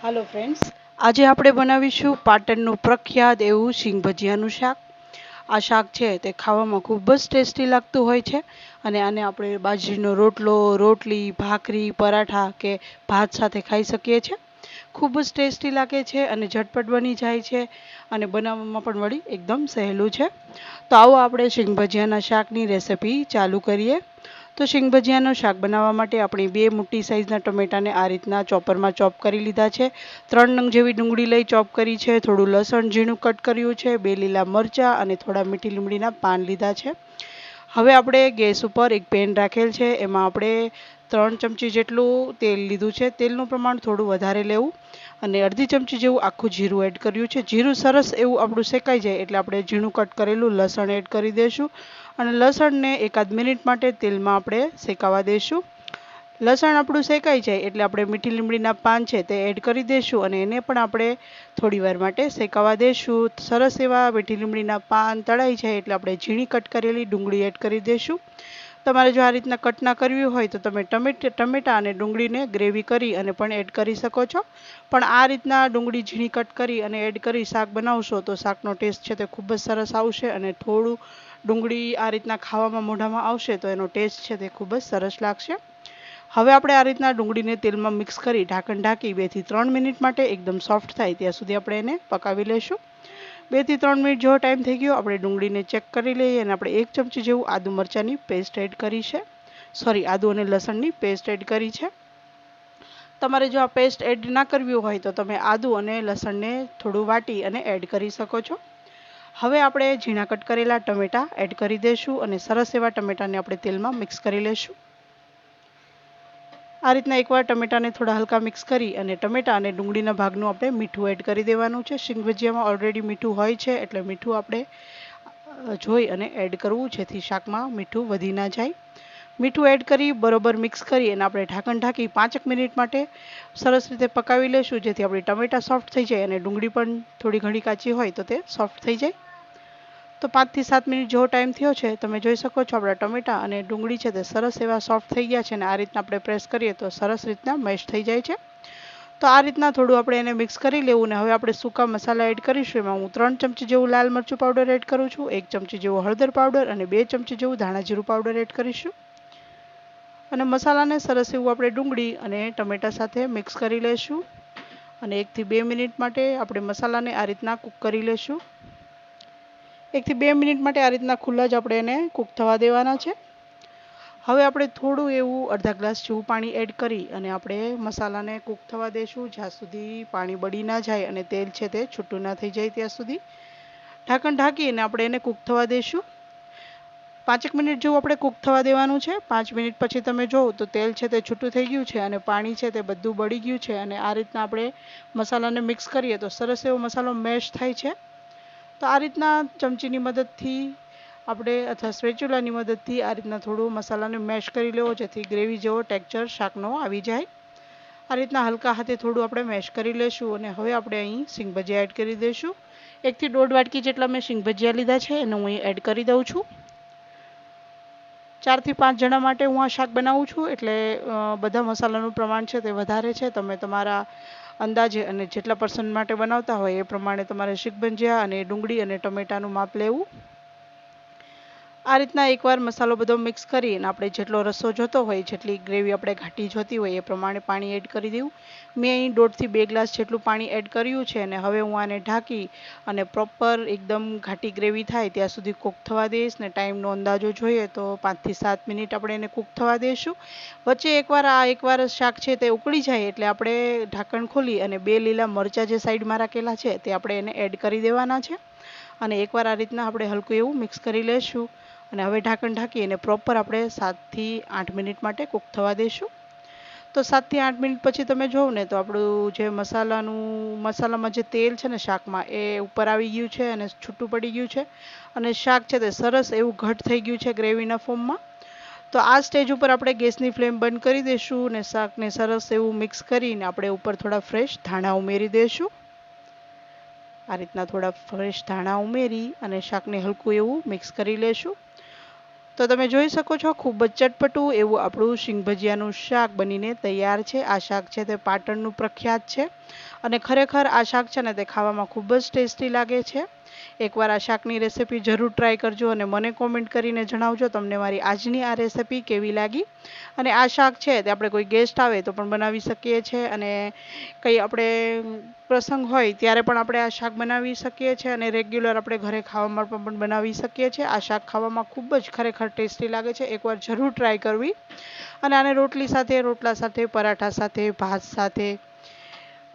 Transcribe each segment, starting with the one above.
હાલો friends આજે આપણે બનાવીશું પાટણનું પ્રખ્યાત એવું શીંગ ભજીયાનું શાક. આ શાક છે તે ખાવામાં ખૂબ જ ટેસ્ટી લાગતું હોય છે અને આને આપણે બાજરીનો રોટલો, રોટલી, ભાખરી, પરાઠા કે ભાત સાથે ખાઈ શકીએ છીએ. ખૂબ જ ટેસ્ટી લાગે છે અને ઝટપટ બની જાય છે અને બનાવવામાં પણ વળી એકદમ સહેલું છે. તો આવો આપણે શીંગ ભજીયાના શાકની રેસિપી ચાલુ કરીએ. તો શીંગ ભજીયાનું શાક બનાવવા માટે આપણે બે મોટી સાઇઝના ટમેટાને આ રીતના ચોપરમાં ચોપ કરી લીધા છે. ત્રણ નંગ જેવી ડુંગળી લઈ ચોપ કરી છે. થોડું લસણ ઝીણું કટ કર્યું છે. બે લીલા મરચાં અને થોડા મીઠી લીમડીના પાન લીધા છે. હવે આપણે ગેસ ઉપર એક પેન રાખેલ છે. એમાં આપણે ત્રણ ચમચી જેટલું તેલ લીધું છે. તેલનું પ્રમાણ થોડું વધારે લેવું. અને અડધી ચમચી જેવું આખું જીરું એડ કર્યું છે. જીરું સરસ એવું આપણું શેકાઈ જાય એટલે આપણે ઝીણું કટ કરેલું લસણ એડ કરી દઈશું અને લસણને એકાદ મિનિટ માટે તેલમાં આપણે શેકાવા દઈશું લસણ આપણું શેકાઈ જાય એટલે આપણે મીઠી લીમડીના પાન છે તે એડ કરી દઈશું અને એને પણ આપણે થોડી વાર માટે શેકાવા દઈશું સરસ એવા મીઠી લીમડીના પાન તળાઈ જાય એટલે આપણે ઝીણી કટ કરેલી ડુંગળી એડ કરી દઈશું તમારે જો આ રીતના કટ ના કરવી હોય તો તમે ટમેટ, ટમેટા અને ડુંગળીને ગ્રેવી કરી અને પણ એડ કરી શકો છો. પણ આ રીતના ડુંગળી ઝીણી કટ કરી અને એડ કરી શાક બનાવશો તો શાકનો ટેસ્ટ છે તે ખૂબ જ સરસ આવશે અને થોડું ડુંગળી આ રીતના ખાવામાં મોઢામાં આવશે તો એનો ટેસ્ટ છે તે ખૂબ જ સરસ લાગશે. હવે આપણે આ રીતના ડુંગળીને તેલમાં મિક્સ કરી ઢાંકણ ઢાંકી બેથી ત્રણ મિનિટ માટે એકદમ સોફ્ટ થાય ત્યાં સુધી આપણે એને પકાવી લઈશું. બેથી ત્રણ મિનિટ જેવો ટાઈમ થઈ ગયો. આપણે ડુંગળીને ચેક કરી લઈએ અને આપણે એક ચમચી જેવું આદુ મરચાંની પેસ્ટ એડ કરી છે. સોરી આદુ અને લસણની પેસ્ટ એડ કરી છે. તમારે જો આ પેસ્ટ એડ ના કરવી હોય તો તમે આદુ અને લસણને થોડું વાટી અને એડ કરી શકો છો. હવે આપણે ઝીણા કટ કરેલા ટમેટાં એડ કરી દઈશું અને સરસ એવા ટમેટાને આપણે તેલમાં મિક્સ કરી લઈશું આ રીતના એકવાર ટમેટાને થોડા હલકા મિક્સ કરી અને ટમેટા અને ડુંગળીના ભાગનું આપણે મીઠું એડ કરી દેવાનું છે. શીંગ ભજીયામાં ઓલરેડી મીઠું હોય છે, એટલે મીઠું આપણે જોઈ અને એડ કરવું, જેથી શાકમાં મીઠું વધી ના જાય. મીઠું એડ કરી, બરોબર મિક્સ કરી અને આપણે ઢાંકણ ઢાંકી પાંચેક મિનિટ માટે સરસ રીતે પકાવી લઈશું જેથી આપણી ટમેટા સોફ્ટ થઈ જાય અને ડુંગળી પણ થોડી ઘણી કાચી હોય તો તે સોફ્ટ થઈ જાય. તો પાંચથી સાત મિનિટ જેવો ટાઈમ થયો છે, તમે જોઈ શકો છો આપણા ટમેટા અને ડુંગળી છે તે સરસ એવા સોફ્ટ થઈ ગયા છે અને આ રીતના આપણે પ્રેસ કરીએ તો સરસ રીતના મેશ થઈ જાય છે. તો આ રીતના થોડું આપણે એને મિક્સ કરી લેવું ને હવે આપણે સૂકા મસાલા એડ કરીશું. એમાં હું ત્રણ ચમચી જેવું લાલ મરચું પાવડર એડ કરું છું, એક ચમચી જેવું હળદર પાવડર અને બે ચમચી જેવું ધાણા જીરું પાવડર એડ કરીશું. અને મસાલાને સરસ એવું આપણે ડુંગળી અને ટમેટા સાથે મિક્સ કરી લઈશું અને એકથી બે મિનિટ માટે આપણે મસાલાને આ રીતના કૂક કરી લઈશું એકથી બે મિનિટ માટે આ રીતના ખુલ્લા જ આપણે એને કૂક થવા દેવાના છે. હવે આપણે થોડું એવું અડધા ગ્લાસ જેવું પાણી એડ કરી અને આપણે મસાલાને કૂક થવા દઈશું જ્યાં સુધી પાણી બળી ના જાય અને તેલ છે તે છૂટું ના થઈ જાય ત્યાં સુધી. ઢાંકણ ઢાંકી અને આપણે એને કૂક થવા દઈશું પાંચેક મિનિટ જેવું આપણે કૂક થવા દેવાનું છે. પાંચ મિનિટ પછી તમે જોવો તો તેલ છે તે છૂટું થઈ ગયું છે અને પાણી છે તે બધું બળી ગયું છે અને આ રીતના આપણે મસાલાને મિક્સ કરીએ તો સરસ એવો મસાલો મેશ થાય છે. તો આ રીતના ચમચીની મદદથી આપણે અથવા સ્વેચ્યુલાની મદદથી આ રીતના થોડું મસાલાને મેશ કરી લેવો, જેથી ગ્રેવી જેવો ટેક્ચર શાકનો આવી જાય. આ રીતના હલકા હાથે થોડું આપણે મેશ કરી લઈશું અને હવે આપણે અહીં સિંગ એડ કરી દઈશું એકથી દોઢ વાટકી જેટલા મેં સિંગ લીધા છે, એને હું અહીં એડ કરી દઉં છું. ચારથી પાંચ જણા માટે હું આ શાક બનાવું છું, એટલે બધા મસાલાનું પ્રમાણ છે તે વધારે છે. તમે તમારા અંદાજે અને જેટલા પર્સન માટે બનાવતા હોય એ પ્રમાણે તમારે શીખભંજિયા અને ડુંગળી અને ટમેટાનું માપ લેવું. આ રીતના એકવાર મસાલો બધો મિક્સ કરી અને આપણે જેટલો રસો જોતો હોય, જેટલી ગ્રેવી આપણે ઘાટી જોતી હોય એ પ્રમાણે પાણી એડ કરી દેવું. મેં અહીં દોઢથી બે ગ્લાસ જેટલું પાણી એડ કર્યું છે અને હવે હું આને ઢાંકી અને પ્રોપર એકદમ ઘાટી ગ્રેવી થાય ત્યાં સુધી કૂક થવા દઈશ ને ટાઈમનો અંદાજો જોઈએ તો પાંચથી સાત મિનિટ આપણે એને કૂક થવા દઈશું. વચ્ચે એકવાર આ એકવાર શાક છે તે ઉકળી જાય એટલે આપણે ઢાંકણ ખોલી અને બે લીલા મરચાં જે સાઈડમાં રાખેલા છે તે આપણે એને એડ કરી દેવાના છે. અને એકવાર આ રીતના આપણે હલકું એવું મિક્સ કરી લઈશું અને હવે ઢાંકણ ઢાંકી અને પ્રોપર આપણે સાતથી આઠ મિનિટ માટે કૂક થવા દઈશું તો સાતથી આઠ મિનિટ પછી તમે જોવો ને તો આપણું જે મસાલાનું, મસાલામાં જે તેલ છે ને શાકમાં, એ ઉપર આવી ગયું છે અને છૂટું પડી ગયું છે. અને શાક છે તે સરસ એવું ઘટ થઈ ગયું છે ગ્રેવીના ફોર્મમાં. તો આ સ્ટેજ ઉપર આપણે ગેસની ફ્લેમ બંધ કરી દઈશું અને શાકને સરસ એવું મિક્સ કરીને આપણે ઉપર થોડા ફ્રેશ ધાણા ઉમેરી દઈશું આ રીતના થોડા ફ્રેશ ધાણા ઉમેરી અને શાકને હલકું એવું મિક્સ કરી લેશું. તો તમે જોઈ શકો છો, ખૂબ જ ચટપટું એવું આપણું શીંગ ભજીયાનું શાક બનીને તૈયાર છે. આ શાક છે તે પાટણનું પ્રખ્યાત છે અને ખરેખર આ શાક છે ને તે ખાવામાં ખૂબ જ ટેસ્ટી લાગે છે. એકવાર આ શાકની રેસીપી જરૂર ટ્રાય કરજો અને મને કોમેન્ટ કરીને જણાવજો તમને મારી આજની આ રેસીપી કેવી લાગી. અને આ શાક છે તે આપણે કોઈ ગેસ્ટ આવે તો પણ બનાવી શકીએ છીએ અને કંઈ આપણે પ્રસંગ હોય ત્યારે પણ આપણે આ શાક બનાવી શકીએ છીએ અને રેગ્યુલર આપણે ઘરે ખાવામાં પણ બનાવી શકીએ છીએ આ શાક ખાવામાં ખૂબ જ ખરેખર ટેસ્ટી લાગે છે. એકવાર જરૂર ટ્રાય કરવી. અને આને રોટલી સાથે, રોટલા સાથે, પરાઠા સાથે, ભાત સાથે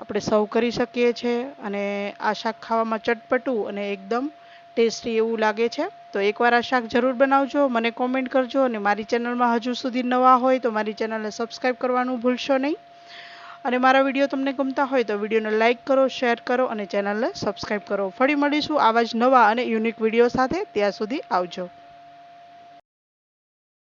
આપણે સર્વ કરી શકીએ છીએ અને આ શાક ખાવામાં ચટપટું અને એકદમ ટેસ્ટી એવું લાગે છે. તો એકવાર આ શાક જરૂર બનાવજો, મને કોમેન્ટ કરજો અને મારી ચેનલમાં હજુ સુધી નવા હોય તો મારી ચેનલને સબસ્ક્રાઈબ કરવાનું ભૂલશો નહીં. અને મારા વીડિયો તમને ગમતા હોય તો વિડીયોને લાઇક કરો શેર કરો અને ચેનલને સબસ્ક્રાઈબ કરો. ફરી મળીશું આવા જ નવા અને યુનિક વીડિયો સાથે. ત્યાં સુધી આવજો.